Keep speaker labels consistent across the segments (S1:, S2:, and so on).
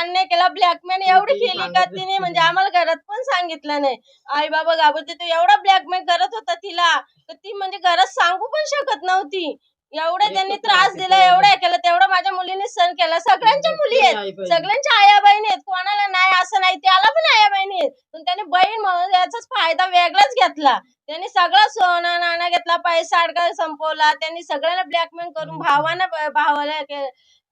S1: अन्याय केला. ब्लॅकमेल एवढी केली का तिने? म्हणजे आम्हाला घरात पण सांगितलं नाही. आई बाबा घाबरते. तो एवढा ब्लॅकमेल करत होता तिला. तर ती म्हणजे घरात सांगू पण शकत नव्हती. एवढा त्यांनी त्रास दिला एवढं केलं तेवढं माझ्या मुलीने सण केला. सगळ्यांच्या मुली आहेत. सगळ्यांच्या आया बहिणी आहेत. कोणाला नाही असं नाही. त्याला पण आया बहिणी आहेत. पण त्याने बहीण म्हणून याचाच फायदा वेगळाच घेतला. त्यांनी सगळा सोनं नाणं घेतला पैसा अडका संपवला. त्यांनी सगळ्यांना ब्लॅकमेल करून भावानं भावाला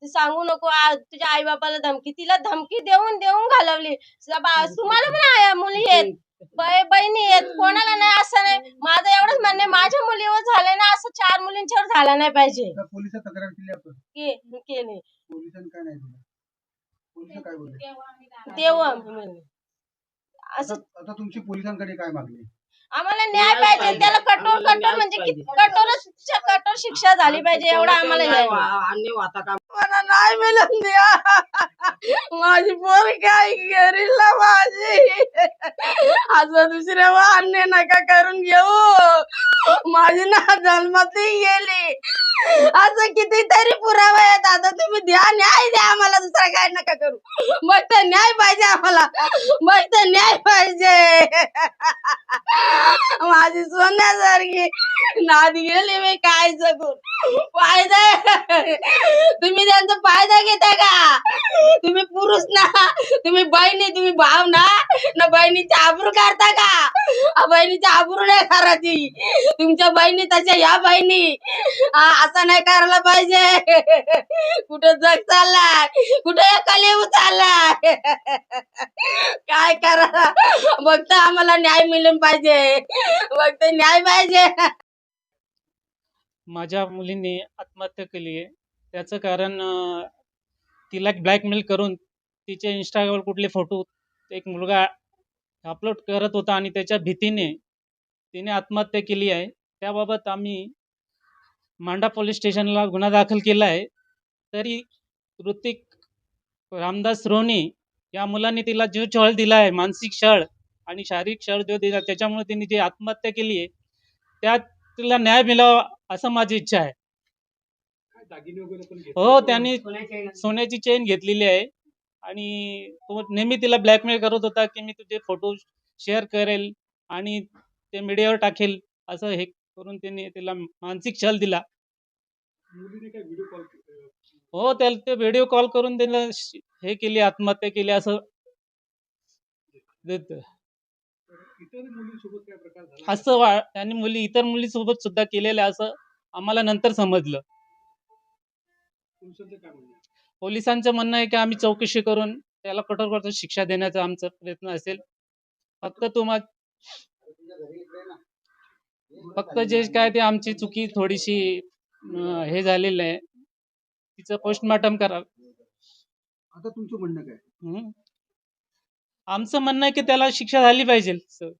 S1: ते सांगू नको आ- तुझ्या आई बापाला धमकी तिला धमकी देऊन देऊन घालवली. बा- तुम्हाला पण आया मुली आहेत. बै- बहिणी आहेत. कोणाला नाही असं नाही. माझं एवढंच म्हणणं आहे, माझ्या मुलीवर झालं ना असं चार मुलींच्यावर झालं नाही पाहिजे.
S2: आता पोलिसात तक्रार केली आपण?
S1: के- केली.
S2: पोलिसांनी काय नाही दिलं. पोलीस काय बोलले?
S1: तेव्हा म्हणजे. असं
S2: आता आता तुमची पोलिसांकडे काय मागणी? आहे?
S1: आम्हाला न्याय पाहिजे. त्याला कठोर कठोर म्हणजे कठोर कठोर शिक्षा झाली पाहिजे एवढं आम्हाला आहे.
S3: मिळत द्या माझी पोर काय घरीला माझी. असं दुसऱ्या अन्य नका करून घेऊ. माझी ना जन्मातही गेली. असं कितीतरी पुरावा आहेत. आता तुम्ही द्या न्याय द्या आम्हाला. दुसरा काय नका करू. मग तर न्याय पाहिजे आम्हाला. मग तर न्याय पाहिजे. माझी सोन्यासारखी. नाद गेली मी काय जगून? फायदा तुम्ही त्यांचा फायदा घेता का? तुम्ही पुरुष ना तुम्ही बहिणी तुम्ही भाव ना ना बहिणीची आबरू काढता का? आ, बहिणीची आबरू नाही करायची तुमच्या बहिणी तशा या बहिणी. असं नाही करायला पाहिजे. कुठं जग चाललाय? कुठे कलेऊ चाललाय? काय करा? बघता आम्हाला न्याय मिळून पाहिजे. बघता न्याय पाहिजे.
S4: माझ्या मुलीने आत्महत्या केली आहे. त्याचं कारण अं, तिला ब्लॅकमेल करून तिचे इंस्टाग्रामवर कुठले फोटो एक मुलगा अपलोड करत होता आणि त्याच्या भीतीने तिने आत्महत्या केली आहे. त्याबाबत आम्ही मांडा पोलीस स्टेशनला गुन्हा दाखल केला आहे. तरी ऋतिक रामदास रोनी या मुलांनी तिला जीव छळ दिला आहे मानसिक छळ आणि शारीरिक छळ जो दिला त्याच्यामुळे तिने जी आत्महत्या केली आहे त्यात तिला न्याय मिळावा असं माझी इच्छा आहे. हो त्यांनी सोन्याची चेन घेतलेली आहे. आणि तो नेहमी तिला ब्लॅकमेल करत होता की मी तुझे फोटो शेअर करेल आणि ते मीडियावर टाकेल असं हे करून त्यांनी तिला मानसिक छल दिला. हो त्याला ते व्हिडिओ कॉल करून त्याला श- हे केली आत्महत्या केली असं देत. असं वा त्यांनी मुली इतर मुलीसोबत सुद्धा केलेलं आहे असं आम्हाला नंतर समजलं. पोलिसांचं म्हणणं आहे की आम्ही चौकशी करून त्याला कठोर कठोर शिक्षा देण्याचा आमचा प्रयत्न असेल. फक्त तुम्हा फक्त जे काय ते आमची चुकी थोडीशी हे झालेलं आहे. तिचं पोस्टमॉर्टम करा
S2: आता तुमचं म्हणणं काय.
S4: आमचं म्हणणं आहे की त्याला शिक्षा झाली पाहिजे सर.